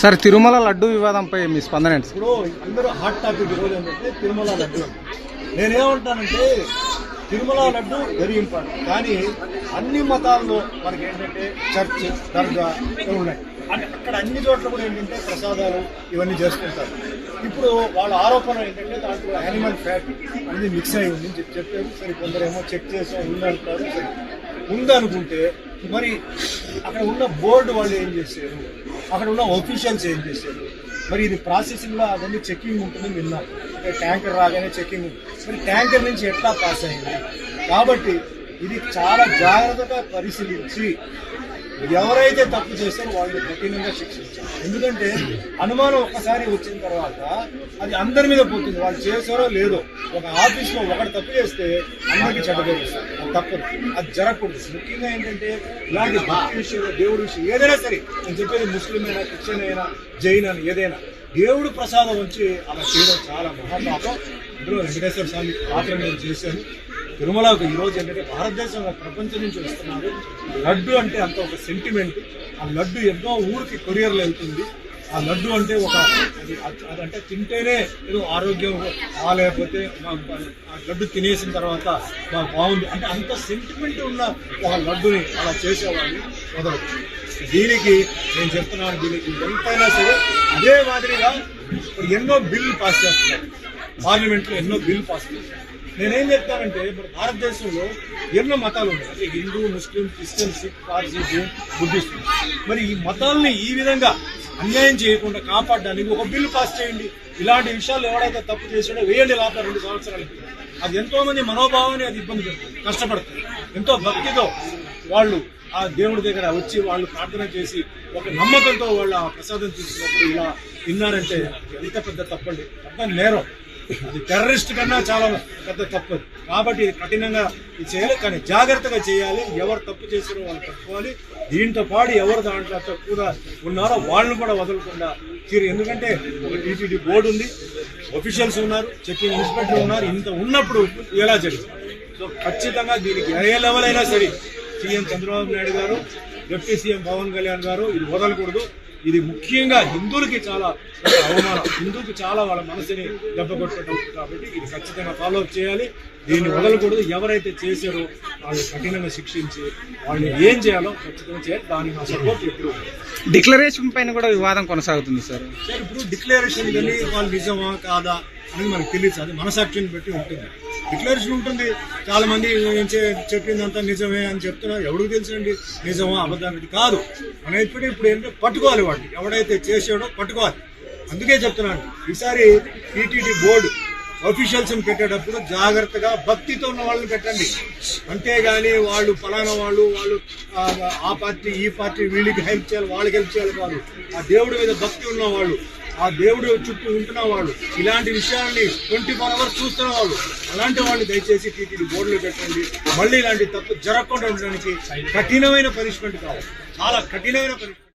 Sir Tirumala laddu వివాదంపై మీ స్పందన ఇప్పుడు అందరూ హాట్ టాపిక్ ఈరోజు ఏంటంటే తిరుమల లడ్డు. నేనేమంటానంటే తిరుమల లడ్డు వెరీ ఇంపార్టెంట్. కానీ అన్ని మతాల్లో మనకి ఏంటంటే చర్చ్ దర్గా ఇవి ఉన్నాయి. అంటే అక్కడ అన్ని చోట్ల కూడా ఏంటంటే ప్రసాదాలు ఇవన్నీ చేసుకుంటారు ఇప్పుడు వాళ్ళ ఆరోపణ ఏంటంటే దాంట్లో యానిమల్ ఫ్యాట్ అనేది మిక్స్ అయి ఉంది చెప్పారు. సరే కొందరేమో చెక్ చేసి ఉందంటారు. సరే ఉందనుకుంటే మరి అక్కడ ఉన్న బోర్డు వాళ్ళు ఏం చేశారు? అక్కడ ఉన్న ఒఫీషియల్స్ ఏం చేశారు? మరి ఇది ప్రాసెసింగ్లో అవన్నీ చెకింగ్ ఉంటుందని విన్నాం అంటే ట్యాంకర్ రాగానే చెకింగ్ మరి ట్యాంకర్ నుంచి ఎట్లా పాస్ అయింది కాబట్టి ఇది చాలా జాగ్రత్తగా పరిశీలించి ఎవరైతే తప్పు చేస్తారో వాళ్ళని కఠినంగా శిక్షించారు ఎందుకంటే అనుమానం ఒక్కసారి వచ్చిన తర్వాత అది అందరి మీద పోతుంది. వాళ్ళు చేశారో లేదో ఒక ఆఫీస్లో ఒకటి తప్పు చేస్తే అందరికీ చెడ్డపేరుస్తారు అది తప్పదు. అది జరగకూడదు. ముఖ్యంగా ఏంటంటే ఇలాంటి భక్తి విషయంలో దేవుడి విషయం ఏదైనా సరే నేను చెప్పేది ముస్లిం అయినా క్రిస్టియన్ అయినా జైన్ అయినా ఏదైనా దేవుడు ప్రసాదం వచ్చి అలా చేయడం చాలా మహాపాపం. ఇందులో వెంకటేశ్వర స్వామి పాత్ర నేను చేశాను తిరుమలకు ఈరోజు ఏంటంటే భారతదేశంలో ప్రపంచం నుంచి వస్తున్నారు. లడ్డు అంటే అంత ఒక సెంటిమెంట్ ఆ లడ్డు ఎన్నో ఊరికి కొరియర్లు వెళ్తుంది. ఆ లడ్డు అంటే ఒక అది అదంటే తింటేనే ఏదో ఆరోగ్యం బాగాలేకపోతే మాకు ఆ లడ్డు తినేసిన తర్వాత మాకు బాగుంది. అంటే అంత సెంటిమెంట్ ఉన్న ఒక లడ్డుని అలా చేసేవాడిని మొదలు. దీనికి నేను చెప్తున్నాను దీనికి ఎంతైనా సరే అదే మాదిరిగా ఎన్నో బిల్లు పాస్ చేస్తున్నారు. పార్లమెంట్లో ఎన్నో బిల్లు పాస్ చేస్తున్నారు. నేనేం చెప్తానంటే ఇప్పుడు భారతదేశంలో ఎన్నో మతాలు ఉన్నాయి. అంటే Hindu Muslim Christian Sikh Parsi Jain Buddhist. మరి ఈ మతాలని ఈ విధంగా అన్యాయం చేయకుండా కాపాడడానికి ఒక బిల్లు పాస్ చేయండి. ఇలాంటి విషయాలు ఎవడైతే తప్పు చేసాడో వేయండి లాభం రెండు సంవత్సరాలకి అది ఎంతో మంది మనోభావాన్ని అది ఇబ్బంది పెడుతుంది కష్టపడుతుంది. ఎంతో భక్తితో వాళ్ళు ఆ దేవుడి దగ్గర వచ్చి వాళ్ళు ప్రార్థన చేసి ఒక నమ్మకంతో వాళ్ళు ఆ ప్రసాదం తీసుకున్నప్పుడు ఇలా తిన్నారంటే ఎంత పెద్ద తప్పండి. తప్పని నేరం. అది టెర్రరిస్ట్ కన్నా చాలా పెద్ద తప్పు. కాబట్టి ఇది కఠినంగా ఇది చేయాలి. కానీ జాగ్రత్తగా చేయాలి. ఎవరు తప్పు చేసారో వాళ్ళు పట్టుకోవాలి దీంతో పాటు ఎవరు దాంట్లో కూడా ఉన్నారో వాళ్ళని కూడా వదలకుండా తీరు. ఎందుకంటే ఒక టీటీడీ బోర్డు ఉంది. ఒఫీషియల్స్ ఉన్నారు. చెక్కింగ్ ఇన్స్పెక్టర్ ఉన్నారు. ఇంత ఉన్నప్పుడు ఎలా జరుగుతుంది సో ఖచ్చితంగా దీనికి ఏ లెవెల్ అయినా సరే సీఎం చంద్రబాబు నాయుడు గారు డిప్యూటీ సీఎం పవన్ కళ్యాణ్ గారు ఇది వదలకూడదు. ఇది ముఖ్యంగా హిందువులకి చాలా అవమానం. హిందువుకి చాలా వాళ్ళ మనసుని దెబ్బ కొట్టడం కాబట్టి ఇది ఖచ్చితంగా ఫాలో అప్ చేయాలి. దీన్ని వదలకూడదు. ఎవరైతే చేశారో వాళ్ళు కఠినంగా శిక్షించి వాళ్ళని ఏం చేయాలో ఖచ్చితంగా చేయాలి దానికి నా సపోర్ట్ ఎప్పుడు. డిక్లరేషన్ పైన కూడా వివాదం కొనసాగుతుంది సార్. సరే ఇప్పుడు డిక్లరేషన్ కానీ వాళ్ళు నిజమా కాదా అనేది మనకు తెలియదు అది మనసాక్షిని బట్టి ఉంటుంది. డిక్లరేషన్ ఉంటుంది. చాలా మంది చెప్పిందంతా నిజమే అని చెప్తున్నారు ఎవరికి తెలుసండి నిజమా అబద్ధం కాదు. మనం ఇప్పుడు ఇప్పుడు ఏంటంటే పట్టుకోవాలి వాడిని. ఎవడైతే చేసాడో పట్టుకోవాలి. అందుకే చెప్తున్నాను. ఈసారి టీటీడీ బోర్డు అఫీషియల్స్ పెట్టేటప్పుడు జాగ్రత్తగా భక్తితో ఉన్న వాళ్ళని పెట్టండి. అంతేగాని వాళ్ళు ఫలానా వాళ్ళు వాళ్ళు ఆ, పార్టీ ఈ పార్టీ వీళ్ళకి హెల్ప్ చేయాలి వాళ్ళకి హెల్ప్ చేయాలి కాదు. ఆ దేవుడి మీద భక్తి ఉన్న వాళ్ళు ఆ దేవుడు చుట్టూ ఉంటున్న వాళ్ళు ఇలాంటి విషయాల్ని ట్వంటీ ఫోర్ అవర్స్ చూస్తున్న వాళ్ళు అలాంటి వాళ్ళని దయచేసి టీటీడీ బోర్డులో పెట్టండి. మళ్ళీ ఇలాంటి తప్పు జరగకుండా ఉండడానికి కఠినమైన పనిష్మెంట్ కావాలి. చాలా కఠినమైన పనిష్మెంట్